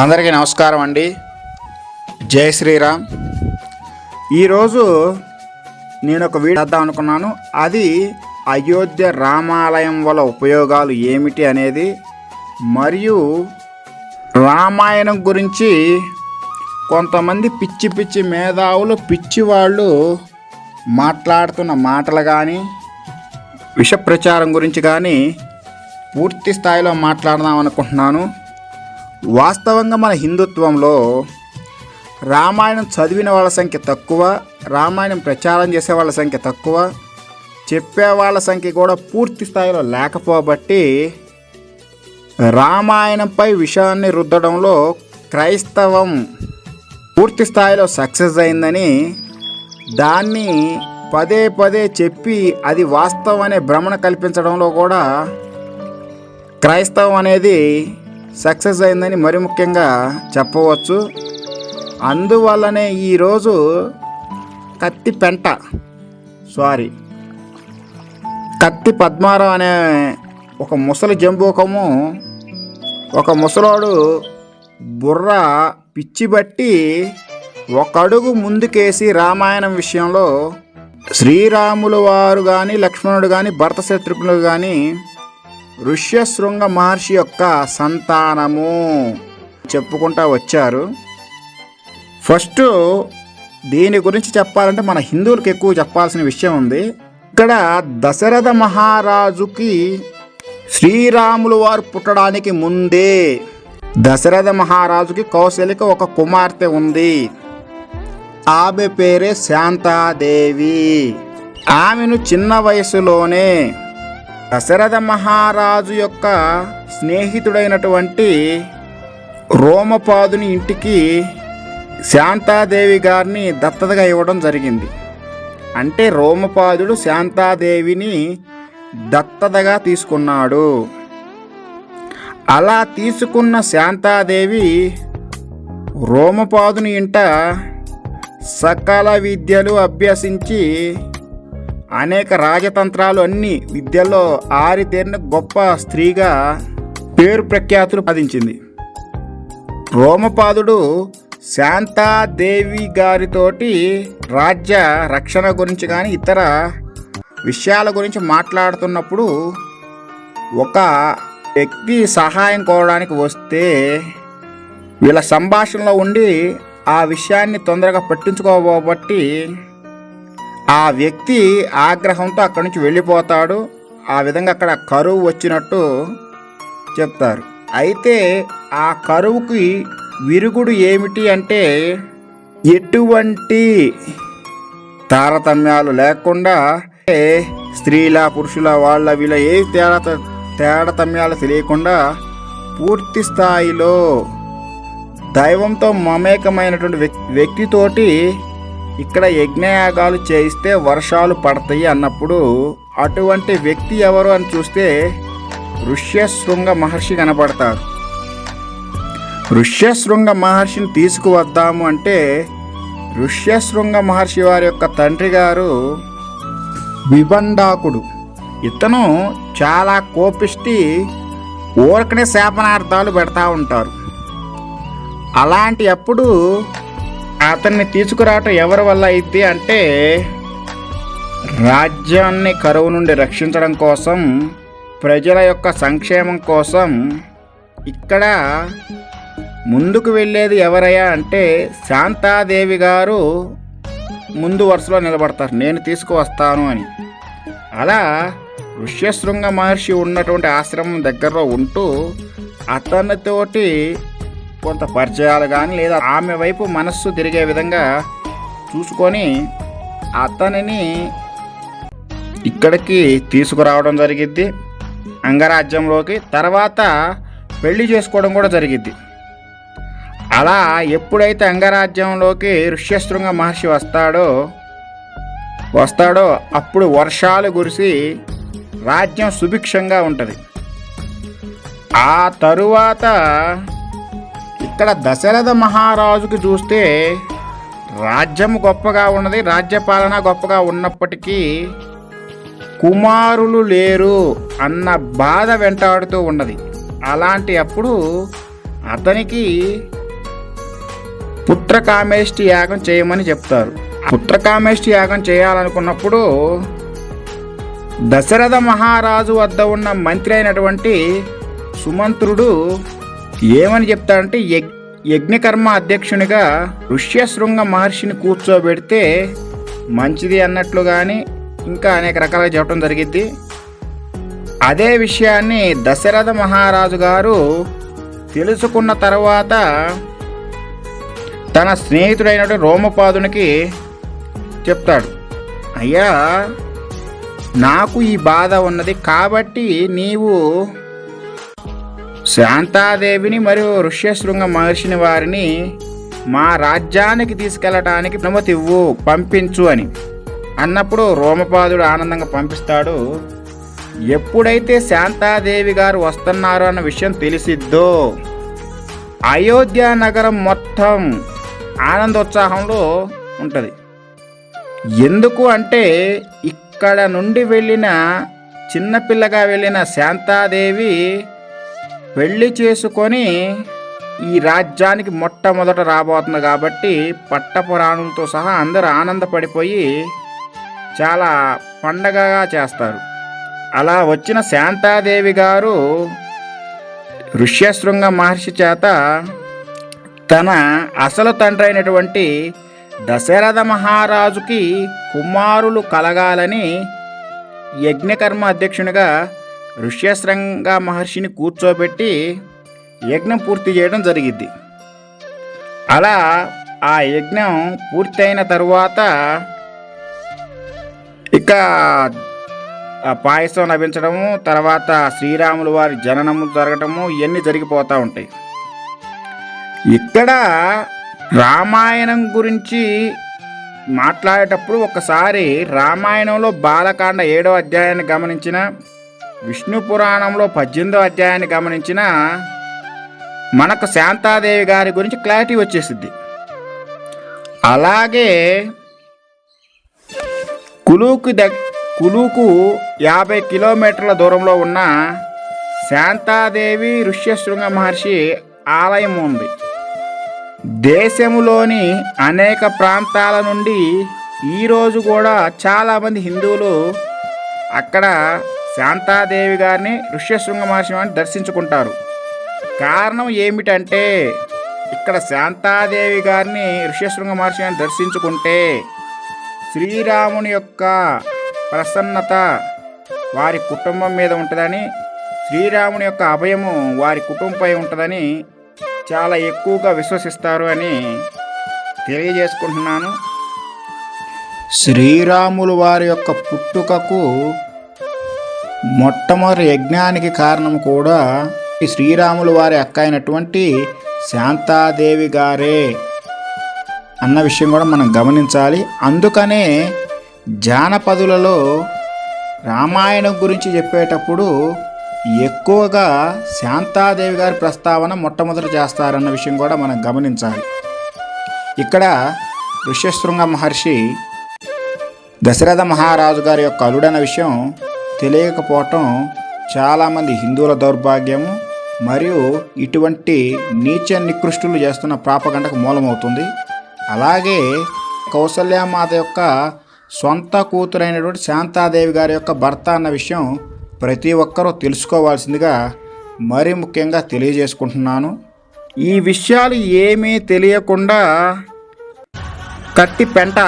అందరికీ నమస్కారం అండి. జై శ్రీరామ్. ఈరోజు నేను ఒక వీడియో చేద్దాం అనుకున్నాను. అది అయోధ్య రామాలయం వల్ల ఉపయోగాలు ఏమిటి అనేది మరియు రామాయణం గురించి కొంతమంది పిచ్చి పిచ్చి మేధావులు పిచ్చి వాళ్ళు మాట్లాడుతున్న మాటలు కానీ విష ప్రచారం గురించి కానీ పూర్తి స్థాయిలో మాట్లాడదాం అనుకుంటున్నాను. వాస్తవంగా మన హిందుత్వంలో రామాయణం చదివిన వాళ్ళ సంఖ్య తక్కువ రామాయణం ప్రచారం చేసే వాళ్ళ సంఖ్య తక్కువ చెప్పే వాళ్ళ సంఖ్య కూడా పూర్తి స్థాయిలో లేకపోబట్టి రామాయణంపై విషయాన్ని రుద్దడంలో క్రైస్తవం పూర్తి స్థాయిలో సక్సెస్ అయిందని దాన్ని పదే పదే చెప్పి అది వాస్తవం అనే భ్రమణ కల్పించడంలో కూడా క్రైస్తవం అనేది సక్సెస్ అయిందని మరి ముఖ్యంగా చెప్పవచ్చు. అందువల్లనే ఈరోజు కత్తి పెంట. సారీ కత్తి పద్మారావు అనే ఒక ముసలి జంబూకము ఒక ముసలోడు బుర్ర పిచ్చిబట్టి ఒకడుగు ఒక అడుగు ముందుకేసి రామాయణం విషయంలో శ్రీరాములు వారు కానీ లక్ష్మణుడు కానీ భరత శత్రుఘ్నుడు కానీ ఋష్యశృంగ మహర్షి యొక్క సంతానము చెప్పుకుంటా వచ్చారు. ఫస్ట్ దీని గురించి చెప్పాలంటే మన హిందువులకు ఎక్కువ చెప్పాల్సిన విషయం ఉంది. ఇక్కడ దశరథ మహారాజుకి శ్రీరాములు వారు పుట్టడానికి ముందే దశరథ మహారాజుకి కౌశలిక ఒక కుమార్తె ఉంది. ఆమె పేరే శాంతాదేవి. ఆమెను చిన్న వయసులోనే దశరథ మహారాజు యొక్క స్నేహితుడైనటువంటి రోమపాదుని ఇంటికి శాంతాదేవి గారిని దత్తతగా ఇవ్వడం జరిగింది. అంటే రోమపాదుడు శాంతాదేవిని దత్తతగా తీసుకున్నాడు. అలా తీసుకున్న శాంతాదేవి రోమపాదుని ఇంట సకల విద్యలు అభ్యసించి అనేక రాజతంత్రాలు అన్ని విద్యల్లో ఆరితేరిన గొప్ప స్త్రీగా పేరు ప్రఖ్యాతులు సాధించింది. రోమపాదుడు శాంతాదేవి గారితోటి రాజ్య రక్షణ గురించి కానీ ఇతర విషయాల గురించి మాట్లాడుతున్నప్పుడు ఒక వ్యక్తి సహాయం కోరడానికి వస్తే వీళ్ళ సంభాషణలో ఉండి ఆ విషయాన్ని తొందరగా పట్టించుకోబట్టి ఆ వ్యక్తి ఆగ్రహంతో అక్కడి నుంచి వెళ్ళిపోతాడు. ఆ విధంగా అక్కడ కరువు వచ్చినట్టు చెప్తారు. అయితే ఆ కరువుకి విరుగుడు ఏమిటి అంటే ఎటువంటి తారతమ్యాలు లేకుండా స్త్రీల పురుషుల వాళ్ళ వీళ్ళ ఏ తేడా తేడతమ్యాలు తెలియకుండా పూర్తి స్థాయిలో దైవంతో మమేకమైనటువంటి వ్యక్తి వ్యక్తితోటి ఇక్కడ యజ్ఞయాగాలు చేయిస్తే వర్షాలు పడతాయి అన్నప్పుడు అటువంటి వ్యక్తి ఎవరు అని చూస్తే ఋష్యశృంగ మహర్షి కనపడతారు. ఋష్యశృంగ మహర్షిని తీసుకువద్దాము అంటే ఋష్యశృంగ మహర్షి వారి యొక్క తండ్రి గారు విబండాకుడు ఇతను చాలా కోపిష్టి ఊరకనే శాపనార్థాలు పెడతా ఉంటారు. అలాంటి అప్పుడు అతన్ని తీసుకురావటం ఎవరి వల్ల అయితే అంటే రాజ్యాన్ని కరువు నుండి రక్షించడం కోసం ప్రజల యొక్క సంక్షేమం కోసం ఇక్కడ ముందుకు వెళ్ళేది ఎవరయ్యా అంటే శాంతాదేవి గారు ముందు వరుసలో నిలబడతారు నేను తీసుకువస్తాను అని. అలా ఋష్యశృంగ మహర్షి ఉన్నటువంటి ఆశ్రమం దగ్గరలో ఉంటూ అతనితోటి కొంత పరిచయాలు కానీ లేదా ఆమె వైపు మనస్సు తిరిగే విధంగా చూసుకొని అతనిని ఇక్కడికి తీసుకురావడం జరిగిద్ది అంగరాజ్యంలోకి. తర్వాత పెళ్ళి చేసుకోవడం కూడా జరిగిద్ది. అలా ఎప్పుడైతే అంగరాజ్యంలోకి ఋష్యశృంగ మహర్షి వస్తాడో వస్తాడో అప్పుడు వర్షాలు కురిసి రాజ్యం సుభిక్షంగా ఉంటుంది. ఆ తరువాత ఇక్కడ దశరథ మహారాజుకి చూస్తే రాజ్యం గొప్పగా ఉన్నది రాజ్యపాలన గొప్పగా ఉన్నప్పటికీ కుమారులు లేరు అన్న బాధ వెంటాడుతూ ఉన్నది. అలాంటి అప్పుడు అతనికి పుత్రకామేష్టి యాగం చేయమని చెప్తారు. పుత్రకామేష్టి యాగం చేయాలనుకున్నప్పుడు దశరథ మహారాజు వద్ద ఉన్న మంత్రి అయినటువంటి సుమంత్రుడు ఏమని చెప్తాడంటే యజ్ యజ్ఞకర్మ అధ్యక్షునిగా ఋష్యశృంగ మహర్షిని కూర్చోబెడితే మంచిది అన్నట్లు కానీ ఇంకా అనేక రకాలుగా చెప్పడం జరిగింది అదే విషయాన్ని దశరథ మహారాజు గారు తెలుసుకున్న తర్వాత తన స్నేహితుడైనటువంటి రోమపాదునికి చెప్తాడు అయ్యా నాకు ఈ బాధ ఉన్నది కాబట్టి నీవు శాంతాదేవిని మరియు ఋష్యశృంగ మహర్షిని వారిని మా రాజ్యానికి తీసుకెళ్ళటానికి అనుమతి ఇవ్వు పంపించు అని. అన్నప్పుడు రోమపాదుడు ఆనందంగా పంపిస్తాడు ఎప్పుడైతే శాంతాదేవి గారు వస్తున్నారు అన్న విషయం తెలిసిద్దో అయోధ్య నగరం మొత్తం ఆనందోత్సాహంలో ఉంటుంది. ఎందుకు అంటే ఇక్కడ నుండి వెళ్ళిన చిన్నపిల్లగా వెళ్ళిన శాంతాదేవి పెళ్ళి చేసుకొని ఈ రాజ్యానికి మొట్టమొదట రాబోతుంది కాబట్టి పట్టపురాణులతో సహా అందరూ ఆనందపడిపోయి చాలా పండగగా చేస్తారు. అలా వచ్చిన శాంతాదేవి గారు ఋష్యశృంగ మహర్షి చేత తన అసలు తండ్రి అయినటువంటి దశరథ మహారాజుకి కుమారులు కలగాలని యజ్ఞకర్మ అధ్యక్షునిగా ఋష్యశృంగ మహర్షిని కూర్చోబెట్టి యజ్ఞం పూర్తి చేయడం జరిగింది అలా ఆ యజ్ఞం పూర్తయిన తరువాత ఇక పాయసం లభించడము తర్వాత శ్రీరాములు వారి జననము జరగటము ఇవన్నీ జరిగిపోతూ ఉంటాయి. ఇక్కడ రామాయణం గురించి మాట్లాడేటప్పుడు ఒకసారి రామాయణంలో బాలకాండ ఏడో అధ్యాయాన్ని గమనించిన విష్ణు పురాణంలో పద్దెనిమిదో అధ్యాయాన్ని గమనించిన మనకు శాంతాదేవి గారి గురించి క్లారిటీ వచ్చేసిద్ది. అలాగే కులుకు ద కులుకు యాభై కిలోమీటర్ల దూరంలో ఉన్న శాంతాదేవి ఋష్యశృంగ మహర్షి ఆలయం ఉంది. దేశములోని అనేక ప్రాంతాల నుండి ఈరోజు కూడా చాలామంది హిందువులు అక్కడ శాంతాదేవి గారిని ఋష్యశృంగ మహర్షి వారిని దర్శించుకుంటారు. కారణం ఏమిటంటే ఇక్కడ శాంతాదేవి గారిని ఋష్యశృంగ మహర్షి వారిని దర్శించుకుంటే శ్రీరాముని యొక్క ప్రసన్నత వారి కుటుంబం మీద ఉంటుందని శ్రీరాముని యొక్క అభయము వారి కుటుంబంపై ఉంటుందని చాలా ఎక్కువగా విశ్వసిస్తారు అని తెలియజేసుకుంటున్నాను. శ్రీరాములు వారి యొక్క పుట్టుకకు మొట్టమొదటి యజ్ఞానికి కారణం కూడా ఈ శ్రీరాములు వారి అక్క అయినటువంటి శాంతాదేవి గారే అన్న విషయం కూడా మనం గమనించాలి. అందుకనే జానపదులలో రామాయణం గురించి చెప్పేటప్పుడు ఎక్కువగా శాంతాదేవి గారి ప్రస్తావన మొట్టమొదట చేస్తారన్న విషయం కూడా మనం గమనించాలి. ఇక్కడ ఋష్యశృంగ మహర్షి దశరథ మహారాజు గారి యొక్క అల్లుడన్న విషయం తెలియకపోవటం చాలామంది హిందువుల దౌర్భాగ్యము మరియు ఇటువంటి నీచ నికృష్టులు చేస్తున్న ప్రాపగండకు మూలమవుతుంది. అలాగే కౌసల్యామాత యొక్క సొంత కూతురైనటువంటి శాంతాదేవి గారి యొక్క భర్త అన్న విషయం ప్రతి ఒక్కరూ తెలుసుకోవాల్సిందిగా మరీ ముఖ్యంగా తెలియజేసుకుంటున్నాను. ఈ విషయాలు ఏమీ తెలియకుండా కత్తి పెంట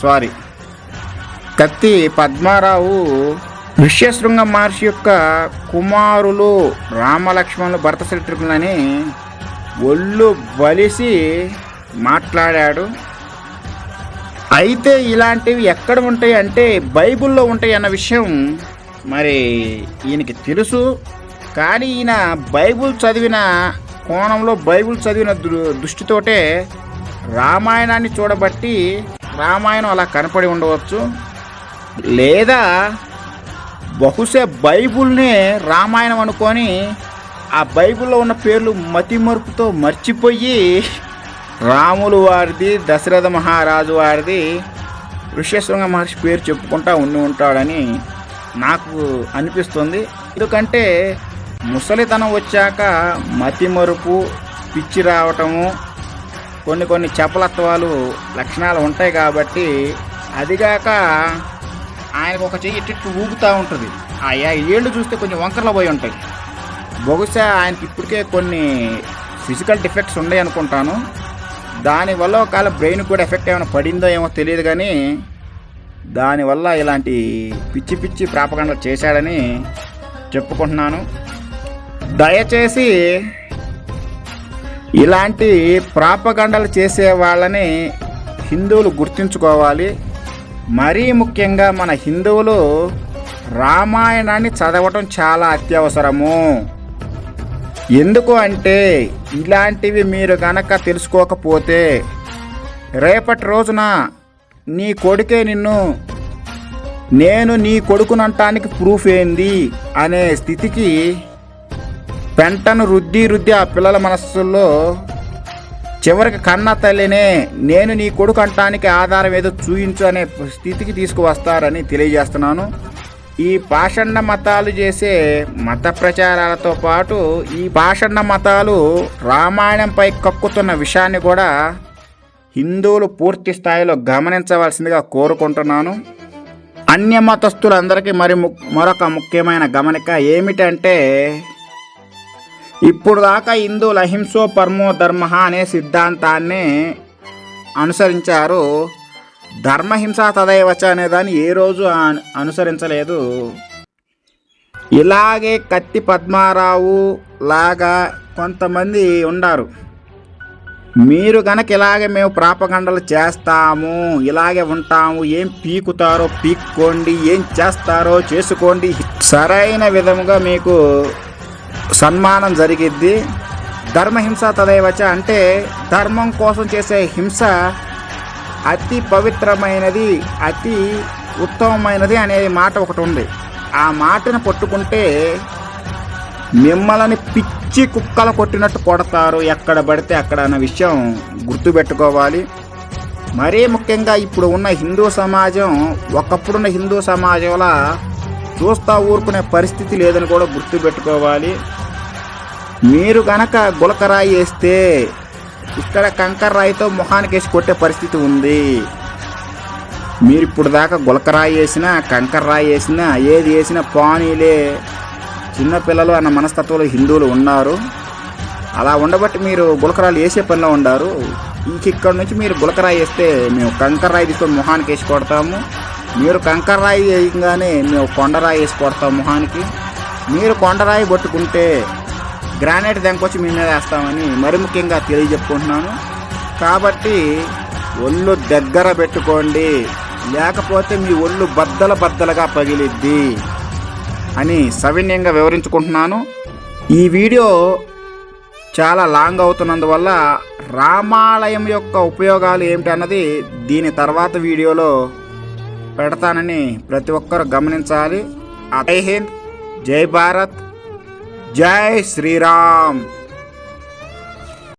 సారీ కత్తి పద్మారావు ఋష్యశృంగ మహర్షి యొక్క కుమారులు రామలక్ష్మణులు భరత శత్రుఘ్నులని ఒళ్ళు బలిసి మాట్లాడాడు. అయితే ఇలాంటివి ఎక్కడ ఉంటాయి అంటే బైబిల్లో ఉంటాయి అన్న విషయం మరి ఈయనకి తెలుసు. కానీ ఈయన బైబిల్ చదివిన కోణంలో బైబిల్ చదివిన దృ- దృష్టితోటే రామాయణాన్ని చూడబట్టి రామాయణం అలా కనపడి ఉండవచ్చు. లేదా బహుశా బైబుల్నే రామాయణం అనుకొని ఆ బైబిల్లో ఉన్న పేర్లు మతిమరుపుతో మర్చిపోయి రాములు వారిది దశరథ మహారాజు వారిది ఋష్యశృంగ మహర్షి పేరు చెప్పుకుంటా ఉండి ఉంటాడని నాకు అనిపిస్తుంది. ఎందుకంటే ముసలితనం వచ్చాక మతిమరుపు పిచ్చి రావటము కొన్ని కొన్ని చపలత్వాలు లక్షణాలు ఉంటాయి కాబట్టి అదిగాక ఆయనకు ఒక చెయ్యి ఇట్టు ఊగుతూ ఉంటుంది. ఆ ఏళ్ళు చూస్తే కొంచెం వంకరలో పోయి ఉంటాయి. బహుశా ఆయనకి ఇప్పటికే కొన్ని ఫిజికల్ డిఫెక్ట్స్ ఉన్నాయి అనుకుంటాను. దానివల్ల ఒకవేళ బ్రెయిన్ కూడా ఎఫెక్ట్ ఏమైనా పడిందో ఏమో తెలియదు కానీ దానివల్ల ఇలాంటి పిచ్చి పిచ్చి ప్రాపకండలు చేశాడని చెప్పుకుంటున్నాను. దయచేసి ఇలాంటి ప్రాపగండలు చేసే వాళ్ళని హిందువులు గుర్తుంచుకోవాలి. మరీ ముఖ్యంగా మన హిందువులు రామాయణాన్ని చదవటం చాలా అత్యవసరము. ఎందుకు అంటే ఇలాంటివి మీరు గనక తెలుసుకోకపోతే రేపటి రోజున నీ కొడుకే నిన్ను నేను నీ కొడుకునంటానికి ప్రూఫ్ ఏంది అనే స్థితికి పెంటను రుద్ది రుద్ది ఆ పిల్లల మనస్సుల్లో చివరికి కన్న తల్లినే నేను నీ కొడుకు అంటానికి ఆధారం ఏదో చూయించు అనే స్థితికి తీసుకువస్తారని తెలియజేస్తున్నాను. ఈ పాషండ మతాలు చేసే మత ప్రచారాలతో పాటు ఈ పాషండ మతాలు రామాయణంపై కక్కుతున్న విషయాన్ని కూడా హిందువులు పూర్తి స్థాయిలో గమనించవలసిందిగా కోరుకుంటున్నాను. అన్య మతస్థులందరికీ మరి ము- మరొక ముఖ్యమైన గమనిక ఏమిటంటే ఇప్పుడు దాకా హిందువులు అహింసో పరమో ధర్మ అనే సిద్ధాంతాన్ని అనుసరించారు. ధర్మహింస తదైవచ అనే దాన్ని ఏ రోజు అనుసరించలేదు. ఇలాగే కత్తి పద్మారావు లాగా కొంతమంది ఉండారు. మీరు గనక ఇలాగే మేము ప్రాపగండలు చేస్తాము ఇలాగే ఉంటాము ఏం పీకుతారో పీక్కోండి ఏం చేస్తారో చేసుకోండి సరైన విధముగా మీకు సన్మానం జరిగిద్ది. ధర్మహింస తదైవచ అంటే ధర్మం కోసం చేసే హింస అతి పవిత్రమైనది అతి ఉత్తమమైనది అనే మాట ఒకటి ఉంది. ఆ మాటను పట్టుకుంటే మిమ్మల్ని పిచ్చి కుక్కలు కొట్టినట్టు కొడతారు. ఎక్కడ పడితే అక్కడ అన్న విషయం గుర్తుపెట్టుకోవాలి. మరీ ముఖ్యంగా ఇప్పుడు ఉన్న హిందూ సమాజం ఒకప్పుడున్న హిందూ సమాజంలో చూస్తా ఊరుకునే పరిస్థితి లేదని కూడా గుర్తుపెట్టుకోవాలి మీరు గనక గులకరాయి వేస్తే ఇక్కడ కంకర రాయితో ముఖానికి వేసి కొట్టే పరిస్థితి ఉంది. మీరు ఇప్పుడు దాకా గులకరాయి వేసినా కంకర రాయి వేసినా ఏది వేసినా పానీలే చిన్నపిల్లలు అన్న మనస్తత్వంలో హిందువులు ఉన్నారు. అలా ఉండబట్టి మీరు గులకరాలు వేసే పనిలో ఉండారు. ఇంక ఇక్కడ నుంచి మీరు గులకరాయి వేస్తే మేము కంకర్రాయి తీసుకొని మొహానికి వేసి కొడతాము. మీరు కంకర్రాయి వేయగానే మేము కొండరాయి వేసి కొడతాం మొహానికి. మీరు కొండరాయి పట్టుకుంటే గ్రానైట్ దెంకొచ్చి మీ మీద వేస్తామని మరి ముఖ్యంగా తెలియజెప్పుకుంటున్నాను. కాబట్టి ఒళ్ళు దగ్గర పెట్టుకోండి. లేకపోతే మీ ఒళ్ళు బద్దల బద్దలుగా పగిలిద్ది అని సవిన్యంగా వివరించుకుంటున్నాను. ఈ వీడియో చాలా లాంగ్ అవుతున్నందువల్ల రామాలయం యొక్క ఉపయోగాలు ఏమిటన్నది దీని తర్వాత వీడియోలో పెడతానని ప్రతి ఒక్కరు గమనించాలి. జై హింద్ జై భారత్ జై శ్రీరామ్.